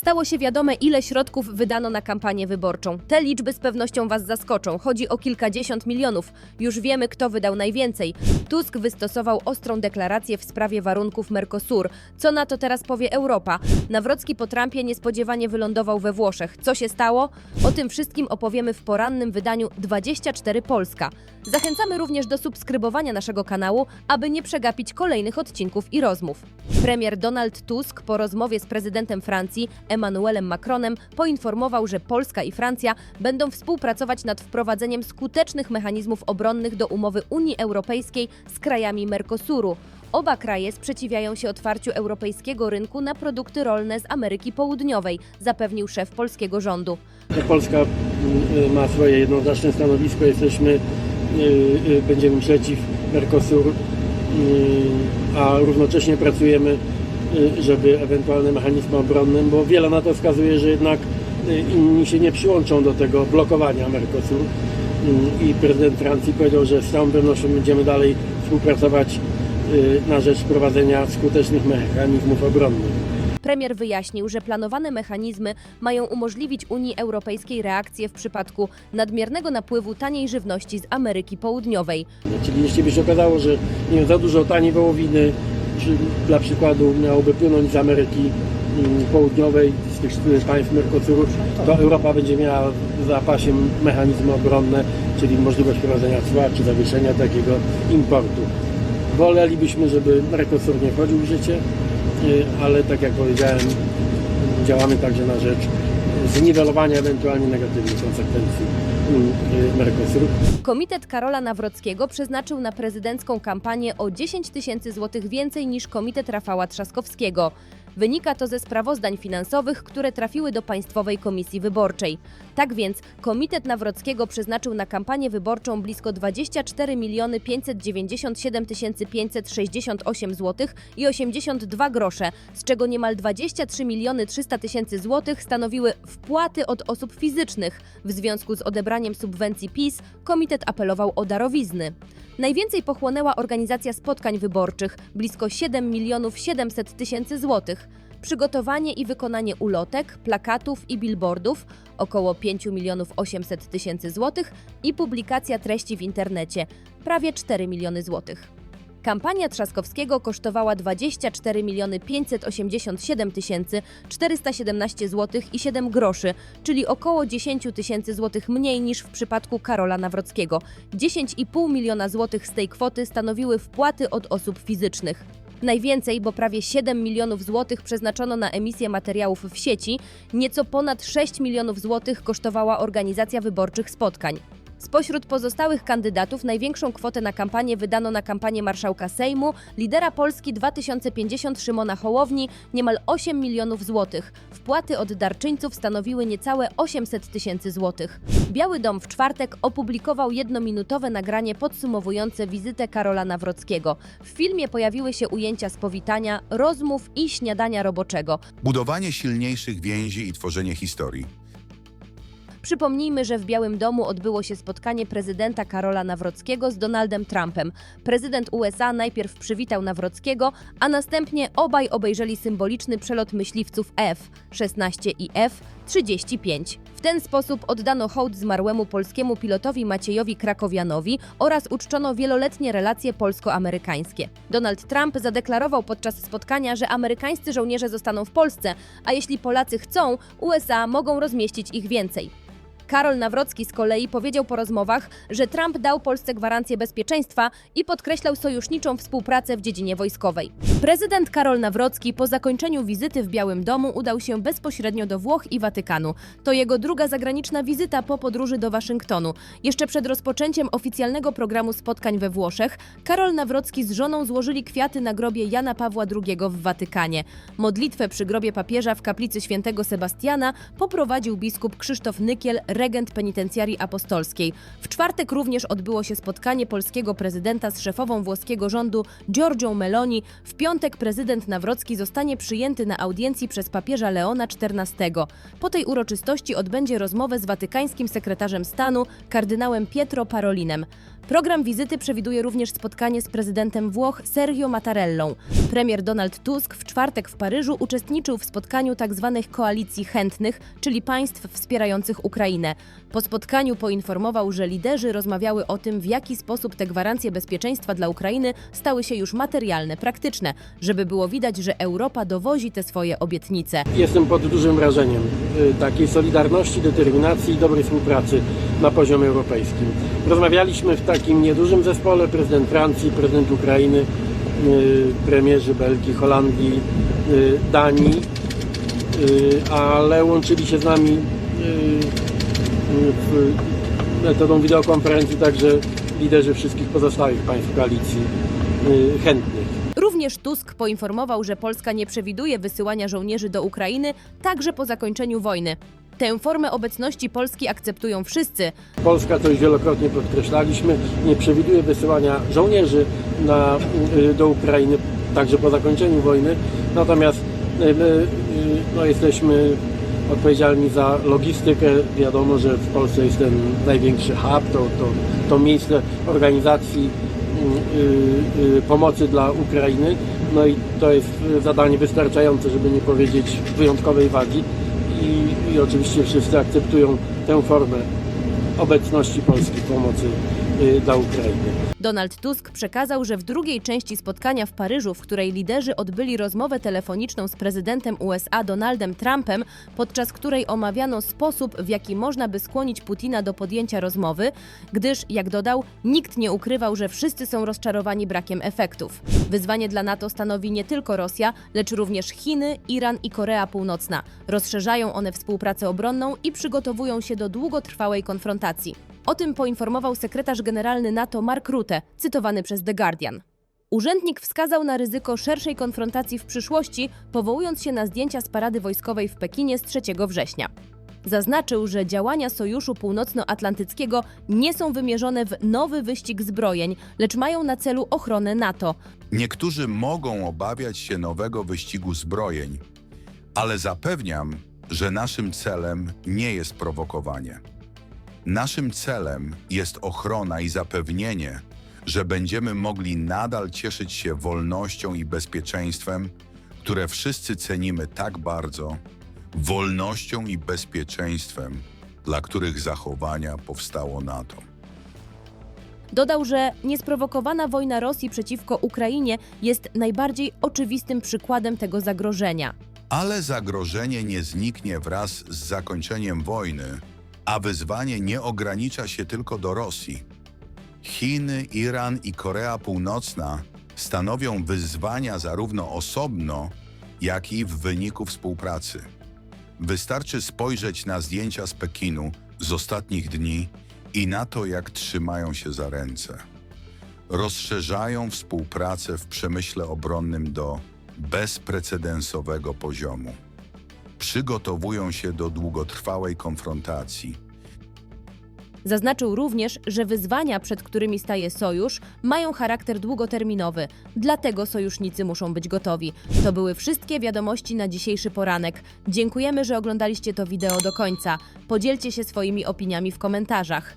Stało się wiadome, ile środków wydano na kampanię wyborczą. Te liczby z pewnością Was zaskoczą. Chodzi o kilkadziesiąt milionów. Już wiemy, kto wydał najwięcej. Tusk wystosował ostrą deklarację w sprawie warunków Mercosur. Co na to teraz powie Europa? Nawrocki po Trumpie niespodziewanie wylądował we Włoszech. Co się stało? O tym wszystkim opowiemy w porannym wydaniu 24 Polska. Zachęcamy również do subskrybowania naszego kanału, aby nie przegapić kolejnych odcinków i rozmów. Premier Donald Tusk po rozmowie z prezydentem Francji Emmanuelem Macronem poinformował, że Polska i Francja będą współpracować nad wprowadzeniem skutecznych mechanizmów obronnych do umowy Unii Europejskiej z krajami Mercosuru. Oba kraje sprzeciwiają się otwarciu europejskiego rynku na produkty rolne z Ameryki Południowej, zapewnił szef polskiego rządu. Polska mm, ma swoje jednoznaczne stanowisko, jesteśmy, y, y, będziemy przeciw Mercosur, y, a równocześnie pracujemy, y, żeby ewentualne mechanizmy obronne, bo wiele na to wskazuje, że jednak y, inni się nie przyłączą do tego blokowania Mercosur Y, i prezydent Francji powiedział, że z całą pewnością będziemy dalej współpracować y, na rzecz wprowadzenia skutecznych mechanizmów obronnych. Premier wyjaśnił, że planowane mechanizmy mają umożliwić Unii Europejskiej reakcję w przypadku nadmiernego napływu taniej żywności z Ameryki Południowej. Czyli jeśli by się okazało, że nie wiem, za dużo taniej wołowiny, czy dla przykładu miałoby płynąć z Ameryki mm, Południowej, z tych państw Mercosuru, to Europa będzie miała w zapasie mechanizmy obronne, czyli możliwość wprowadzenia cła czy zawieszenia takiego importu. Wolelibyśmy, żeby Mercosur nie wchodził w życie, y, ale tak jak powiedziałem, działamy także na rzecz zniwelowania ewentualnie negatywnych konsekwencji Mercosuru. Komitet Karola Nawrockiego przeznaczył na prezydencką kampanię o 10 tysięcy złotych więcej niż komitet Rafała Trzaskowskiego. Wynika to ze sprawozdań finansowych, które trafiły do Państwowej Komisji Wyborczej. Tak więc Komitet Nawrockiego przeznaczył na kampanię wyborczą blisko 24 miliony 597 568 zł i 82 grosze, z czego niemal 23 miliony 300 tysięcy złotych stanowiły wpłaty od osób fizycznych. W związku z odebraniem subwencji PiS komitet apelował o darowizny. Najwięcej pochłonęła organizacja spotkań wyborczych blisko 7 milionów 700 tysięcy złotych. Przygotowanie i wykonanie ulotek, plakatów i billboardów około 5 milionów 800 tysięcy złotych i publikacja treści w internecie prawie 4 miliony złotych. Kampania Trzaskowskiego kosztowała 24 miliony 587 tysięcy 417 zł i 7 groszy, czyli około 10 tysięcy złotych mniej niż w przypadku Karola Nawrockiego. 10,5 miliona złotych z tej kwoty stanowiły wpłaty od osób fizycznych. Najwięcej, bo prawie 7 milionów złotych przeznaczono na emisję materiałów w sieci, nieco ponad 6 milionów złotych kosztowała organizacja wyborczych spotkań. Spośród pozostałych kandydatów największą kwotę na kampanię wydano na kampanię marszałka Sejmu, lidera Polski 2050 Szymona Hołowni niemal 8 milionów złotych. Wpłaty od darczyńców stanowiły niecałe 800 tysięcy złotych. Biały Dom w czwartek opublikował jednominutowe nagranie podsumowujące wizytę Karola Nawrockiego. W filmie pojawiły się ujęcia z powitania, rozmów i śniadania roboczego. Budowanie silniejszych więzi i tworzenie historii. Przypomnijmy, że w Białym Domu odbyło się spotkanie prezydenta Karola Nawrockiego z Donaldem Trumpem. Prezydent USA najpierw przywitał Nawrockiego, a następnie obaj obejrzeli symboliczny przelot myśliwców F-16 i F-35. W ten sposób oddano hołd zmarłemu polskiemu pilotowi Maciejowi Krakowianowi oraz uczczono wieloletnie relacje polsko-amerykańskie. Donald Trump zadeklarował podczas spotkania, że amerykańscy żołnierze zostaną w Polsce, a jeśli Polacy chcą, USA mogą rozmieścić ich więcej. Karol Nawrocki z kolei powiedział po rozmowach, że Trump dał Polsce gwarancję bezpieczeństwa i podkreślał sojuszniczą współpracę w dziedzinie wojskowej. Prezydent Karol Nawrocki po zakończeniu wizyty w Białym Domu udał się bezpośrednio do Włoch i Watykanu. To jego druga zagraniczna wizyta po podróży do Waszyngtonu. Jeszcze przed rozpoczęciem oficjalnego programu spotkań we Włoszech, Karol Nawrocki z żoną złożyli kwiaty na grobie Jana Pawła II w Watykanie. Modlitwę przy grobie papieża w kaplicy świętego Sebastiana poprowadził biskup Krzysztof Nykiel, regent penitencjarii apostolskiej. W czwartek również odbyło się spotkanie polskiego prezydenta z szefową włoskiego rządu Giorgią Meloni. W piątek prezydent Nawrocki zostanie przyjęty na audiencji przez papieża Leona XIV. Po tej uroczystości odbędzie rozmowę z watykańskim sekretarzem stanu, kardynałem Pietro Parolinem. Program wizyty przewiduje również spotkanie z prezydentem Włoch Sergio Mattarellą. Premier Donald Tusk w czwartek w Paryżu uczestniczył w spotkaniu tzw. koalicji chętnych, czyli państw wspierających Ukrainę. Po spotkaniu poinformował, że liderzy rozmawiały o tym, w jaki sposób te gwarancje bezpieczeństwa dla Ukrainy stały się już materialne, praktyczne, żeby było widać, że Europa dowozi te swoje obietnice. Jestem pod dużym wrażeniem y, takiej solidarności, determinacji i dobrej współpracy na poziomie europejskim. Rozmawialiśmy w takim niedużym zespole, prezydent Francji, prezydent Ukrainy, y, premierzy Belgii, Holandii, y, Danii, y, ale łączyli się z nami metodą wideokonferencji także liderzy wszystkich pozostałych państw koalicji chętnych. Również Tusk poinformował, że Polska nie przewiduje wysyłania żołnierzy do Ukrainy także po zakończeniu wojny. Tę formę obecności Polski akceptują wszyscy, Polska, to już wielokrotnie podkreślaliśmy, nie przewiduje wysyłania żołnierzy na, y, do Ukrainy także po zakończeniu wojny. Natomiast y, my y, no, jesteśmy odpowiedzialni za logistykę. Wiadomo, że w Polsce jest ten największy hub, to, to, to miejsce organizacji y, y, pomocy dla Ukrainy. No i to jest zadanie wystarczające, żeby nie powiedzieć wyjątkowej wagi. I, i oczywiście wszyscy akceptują tę formę obecności Polski w pomocy dla Ukrainy. Donald Tusk przekazał, że w drugiej części spotkania w Paryżu, w której liderzy odbyli rozmowę telefoniczną z prezydentem USA Donaldem Trumpem, podczas której omawiano sposób, w jaki można by skłonić Putina do podjęcia rozmowy, gdyż, jak dodał, nikt nie ukrywał, że wszyscy są rozczarowani brakiem efektów. Wyzwanie dla NATO stanowi nie tylko Rosja, lecz również Chiny, Iran i Korea Północna. Rozszerzają one współpracę obronną i przygotowują się do długotrwałej konfrontacji. O tym poinformował sekretarz generalny NATO Mark Rutte, cytowany przez The Guardian. Urzędnik wskazał na ryzyko szerszej konfrontacji w przyszłości, powołując się na zdjęcia z parady wojskowej w Pekinie z 3 września. Zaznaczył, że działania Sojuszu Północnoatlantyckiego nie są wymierzone w nowy wyścig zbrojeń, lecz mają na celu ochronę NATO. Niektórzy mogą obawiać się nowego wyścigu zbrojeń, ale zapewniam, że naszym celem nie jest prowokowanie. Naszym celem jest ochrona i zapewnienie, że będziemy mogli nadal cieszyć się wolnością i bezpieczeństwem, które wszyscy cenimy tak bardzo, wolnością i bezpieczeństwem, dla których zachowania powstało NATO. Dodał, że niesprowokowana wojna Rosji przeciwko Ukrainie jest najbardziej oczywistym przykładem tego zagrożenia. Ale zagrożenie nie zniknie wraz z zakończeniem wojny, a wyzwanie nie ogranicza się tylko do Rosji. Chiny, Iran i Korea Północna stanowią wyzwania zarówno osobno, jak i w wyniku współpracy. Wystarczy spojrzeć na zdjęcia z Pekinu z ostatnich dni i na to, jak trzymają się za ręce. Rozszerzają współpracę w przemyśle obronnym do bezprecedensowego poziomu. Przygotowują się do długotrwałej konfrontacji. Zaznaczył również, że wyzwania, przed którymi staje sojusz, mają charakter długoterminowy, dlatego sojusznicy muszą być gotowi. To były wszystkie wiadomości na dzisiejszy poranek. Dziękujemy, że oglądaliście to wideo do końca. Podzielcie się swoimi opiniami w komentarzach.